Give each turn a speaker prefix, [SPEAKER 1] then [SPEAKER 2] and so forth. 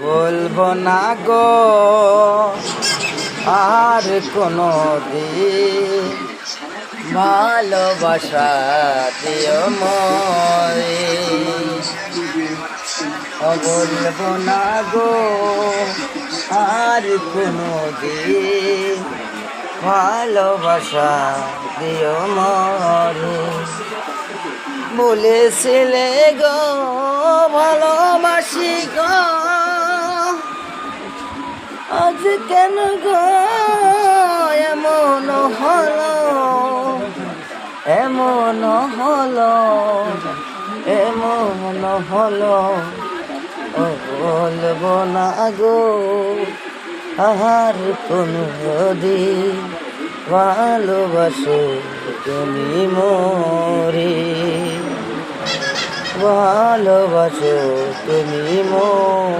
[SPEAKER 1] বলব না গো, আর কোনো ভালোবাসা দিও মরে। বলব না গো, আর কোনো ভালোবাসা দিও মরে। বলেছিলে গো, ভালোবাসি গো। কেন গো? এমন হলো এমন হলো এমন হলো। বলব না গো আর কোনো দিন ভালোবাসো তুমি মোরে। ভালোবাসো তুমি মোরে।